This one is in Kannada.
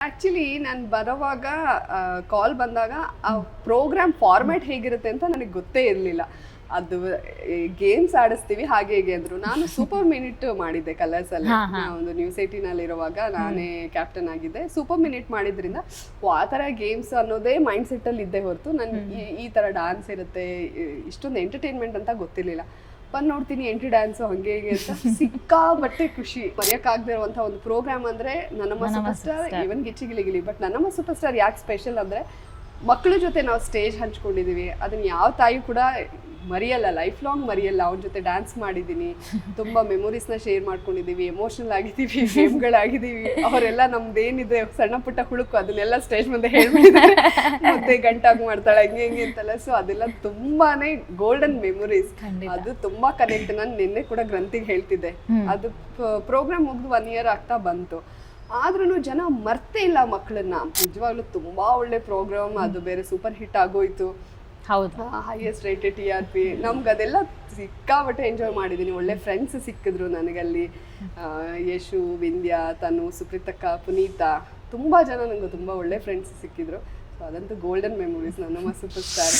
ಆಕ್ಚುಲಿ ನಾನು ಬರೋವಾಗ ಕಾಲ್ ಬಂದಾಗ ಆ ಪ್ರೋಗ್ರಾಮ್ ಫಾರ್ಮ್ಯಾಟ್ ಹೇಗಿರುತ್ತೆ ಅಂತ ನನಗೆ ಗೊತ್ತೇ ಇರಲಿಲ್ಲ. ಅದು ಗೇಮ್ಸ್ ಆಡಿಸ್ತೀವಿ ಹಾಗೆ ಹೇಗೆ ಅಂದ್ರು. ನಾನು ಸೂಪರ್ ಮಿನಿಟ್ ಮಾಡಿದ್ದೆ ಕಲರ್ಸ್ ಅಲ್ಲಿ ನಾನು ಒಂದು ನ್ಯೂಸ್ ಏಟಿನಲ್ಲಿ ಇರುವಾಗ ನಾನೇ ಕ್ಯಾಪ್ಟನ್ ಆಗಿದ್ದೆ. ಸೂಪರ್ ಮಿನಿಟ್ ಮಾಡಿದ್ರಿಂದ ಆ ಥರ ಗೇಮ್ಸ್ ಅನ್ನೋದೇ ಮೈಂಡ್ ಸೆಟ್ ಅಲ್ಲಿ ಇದ್ದೇ ಹೊರತು ನನ್ಗೆ ಈ- ಈ ಥರ ಡಾನ್ಸ್ ಇರುತ್ತೆ ಇಷ್ಟೊಂದು ಎಂಟರ್ಟೈನ್ಮೆಂಟ್ ಅಂತ ಗೊತ್ತಿರಲಿಲ್ಲ. ಬಂದು ನೋಡ್ತೀನಿ ಎಂಟ್ರಿ ಡ್ಯಾನ್ಸು ಹಂಗೆ ಹೀಗೆ ಅಂತ. ಸಿಕ್ಕಾಪಟ್ಟೆ ಖುಷಿ. ಮರೆಯೋಕ್ಕಾಗದೇ ಇರುವಂಥ ಒಂದು ಪ್ರೋಗ್ರಾಮ್ ಅಂದ್ರೆ ನನ್ನಮ್ಮ ಸೂಪರ್ ಸ್ಟಾರ್ ಈವನ್ ಗಿಚ್ಚಿಗಿಲಿಗಿಲಿ ಬಟ್ ನನ್ನಮ್ಮ ಸೂಪರ್ ಸ್ಟಾರ್ ಯಾಕೆ ಸ್ಪೆಷಲ್ ಅಂದರೆ ಮಕ್ಕಳ ಜೊತೆ ನಾವು ಸ್ಟೇಜ್ ಹಂಚ್ಕೊಂಡಿದ್ದೀವಿ ಅದನ್ನು ಯಾವ ತಾಯಿ ಕೂಡ ಮರೆಯಲ್ಲ ಲೈಫ್ ಲಾಂಗ್ ಮರೆಯಲ್ಲ. ಅವ್ರ ಜೊತೆ ಡ್ಯಾನ್ಸ್ ಮಾಡಿದ್ದೀನಿ ತುಂಬ ಮೆಮೊರೀಸ್ನ ಶೇರ್ ಮಾಡ್ಕೊಂಡಿದ್ದೀವಿ ಎಮೋಷನಲ್ ಆಗಿದ್ದೀವಿ ಫೀಮ್ಗಳಾಗಿದ್ದೀವಿ ಅವರೆಲ್ಲ ನಮ್ದೇನಿದೆ ಸಣ್ಣ ಪುಟ್ಟ ಹುಳುಕು ಅದನ್ನೆಲ್ಲ ಸ್ಟೇಜ್ ಮುಂದೆ ಹೇಳ್ಬಿಟ್ಟಿದ್ದಾರೆ. ಮತ್ತೆ ಗಂಟಾಗಿ ಮಾಡ್ತಾಳೆ ಹಂಗೆ ಹಂಗೆ ಅಂತಲ್ಲ. ಸೊ ಅದೆಲ್ಲ ತುಂಬಾನೇ ಗೋಲ್ಡನ್ ಮೆಮೊರೀಸ್ ಅದು ತುಂಬಾ ಕನೆಕ್ಟ್ ನಾನು ನಿನ್ನೆ ಕೂಡ ಗ್ರಂಥಿಗೆ ಹೇಳ್ತಿದ್ದೆ. ಅದು ಪ್ರೋಗ್ರಾಮ್ ಮುಗಿದು ಒನ್ ಇಯರ್ ಆಗ್ತಾ ಬಂತು. ಆದ್ರೂ ಜನ ಮರ್ತೇ ಇಲ್ಲ ಮಕ್ಕಳನ್ನ. ನಿಜವಾಗ್ಲೂ ತುಂಬಾ ಒಳ್ಳೆ ಪ್ರೋಗ್ರಾಮ್ ಅದು ಬೇರೆ ಸೂಪರ್ ಹಿಟ್ ಆಗೋಯ್ತು. ಹೌದು. Highest rated T R P ನಮ್ಗೆ ಅದೆಲ್ಲ ಸಿಕ್ಕಾಪಟ್ಟೆ ಎಂಜಾಯ್ ಮಾಡಿದ್ದೀನಿ ಒಳ್ಳೆ ಫ್ರೆಂಡ್ಸ್ ಸಿಕ್ಕಿದ್ರು ನನಗಲ್ಲಿ. ಯಶು ವಿಂದ್ಯಾ ತನು ಸುಪ್ರೀತಕ್ಕ ಪುನೀತಾ. ತುಂಬ ಜನ ನನಗೆ ತುಂಬ ಒಳ್ಳೆ ಫ್ರೆಂಡ್ಸ್ ಸಿಕ್ಕಿದ್ರು. ಸೊ ಅದಂತೂ golden memories Nannamma super star